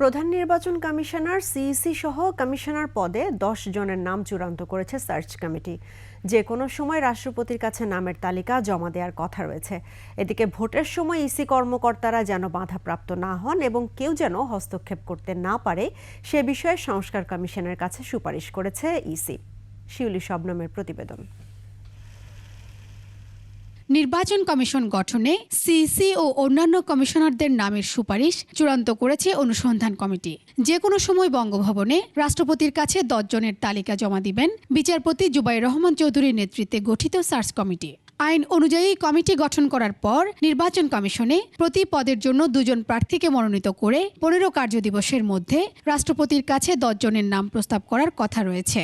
প্রধান নির্বাচন commissioner CEC সহ কমিশনার পদে দশ জনের নাম চূড়ান্ত করেছে সার্চ কমিটি। যে কোনো সময় রাষ্ট্রপতির কাছে নামের তালিকা জমা দেওয়ার কথা রয়েছে। এদিকে ভোটের সময় ইসি কর্মকর্তারা যেন বাধাপ্রাপ্ত না হন এবং কেউ যেন হস্তক্ষেপ করতে না পারে, সে বিষয়ে সংস্কার কমিশনের কাছে সুপারিশ করেছে ইসি শিউলি শবনমের প্রতিবেদন। নির্বাচন কমিশন গঠনে সিসি ও অন্যান্য কমিশনারদের নামের সুপারিশ চূড়ান্ত করেছে অনুসন্ধান কমিটি। যে কোনো সময় বঙ্গভবনে রাষ্ট্রপতির কাছে দশজনের তালিকা জমা দিবেন বিচারপতি জুবাই রহমান চৌধুরীর নেতৃত্বে গঠিত সার্চ কমিটি। আইন অনুযায়ী কমিটি গঠন করার পর নির্বাচন কমিশনে প্রতি পদের জন্য দুজন প্রার্থীকে মনোনীত করে পনেরো কার্যদিবসের মধ্যে রাষ্ট্রপতির কাছে দশজনের নাম প্রস্তাব করার কথা রয়েছে।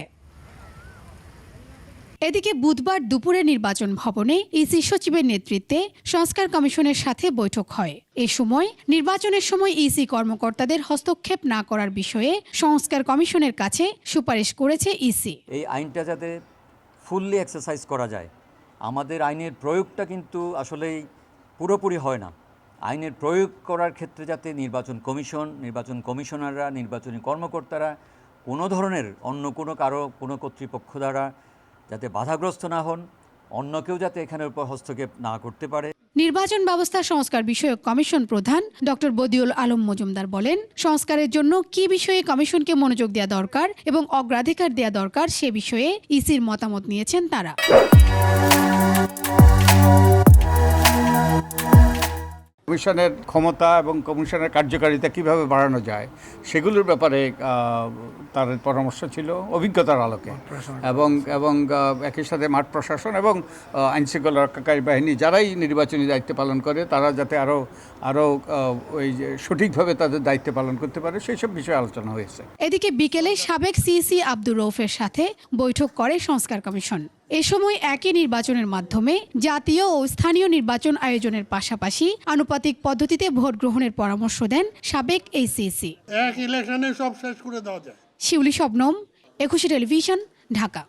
এদিকে বুধবার দুপুরে নির্বাচন ভবনে ইসি সচিবের নেতৃত্বে সংস্কার কমিশনের সাথে বৈঠক হয়। এ সময় নির্বাচনের সময় ইসি কর্মকর্তাদের হস্তক্ষেপ না করার বিষয়ে সংস্কার কমিশনের কাছে সুপারিশ করেছে ইসি। এই আইনটা যাতে ফুললি এক্সারসাইজ করা যায়। আমাদের আইনের প্রয়োগটা কিন্তু আসলেই পুরোপুরি হয় না। আইনের প্রয়োগ করার ক্ষেত্রে যাতে নির্বাচন কমিশন, নির্বাচন কমিশনাররা, নির্বাচনী কর্মকর্তারা কোনো ধরনের অন্য কোনো কারও, কোনো কর্তৃপক্ষ দ্বারা যাতে বাধাগ্রস্ত না হন, অন্য কেউ যাতে এখানের উপর হস্তক্ষেপ না করতে পারে। নির্বাচন ব্যবস্থা সংস্কার বিষয়ক কমিশন প্রধান ডক্টর বদিউল আলম মজুমদার বলেন, সংস্কারের জন্য কি বিষয়ে কমিশনকে মনোযোগ দেওয়া দরকার এবং অগ্রাধিকার দেওয়া দরকার সে বিষয়ে ইসির মতামত নিয়েছেন তারা। কমিশনের ক্ষমতা এবং কমিশনের কার্যকারিতা কীভাবে বাড়ানো যায় সেগুলোর ব্যাপারে তার পরামর্শ ছিল অভিজ্ঞতার আলোকে। এবং এবং একই সাথে মাঠ প্রশাসন এবং আইনশৃঙ্খলা রক্ষাকারী বাহিনী যারাই নির্বাচনী দায়িত্ব পালন করে তারা যাতে আরও আরও ওই যে সঠিকভাবে তাদের দায়িত্ব পালন করতে পারে সেই সব বিষয়ে আলোচনা হয়েছে। এদিকে বিকেলে সাবেক সিইসি আব্দুর রৌফের সাথে বৈঠক করে সংস্কার কমিশন। এ সময় একই নির্বাচনের মাধ্যমে জাতীয় ও স্থানীয় নির্বাচন আয়োজনের পাশাপাশি আনুপাতিক পদ্ধতিতে ভোট গ্রহণের পরামর্শ দেন সাবেক এই সিইসি এক ইলেকশনে সব শেষ করে দেওয়া যায়। শিউলি শবনম একুশে টেলিভিশন ঢাকা।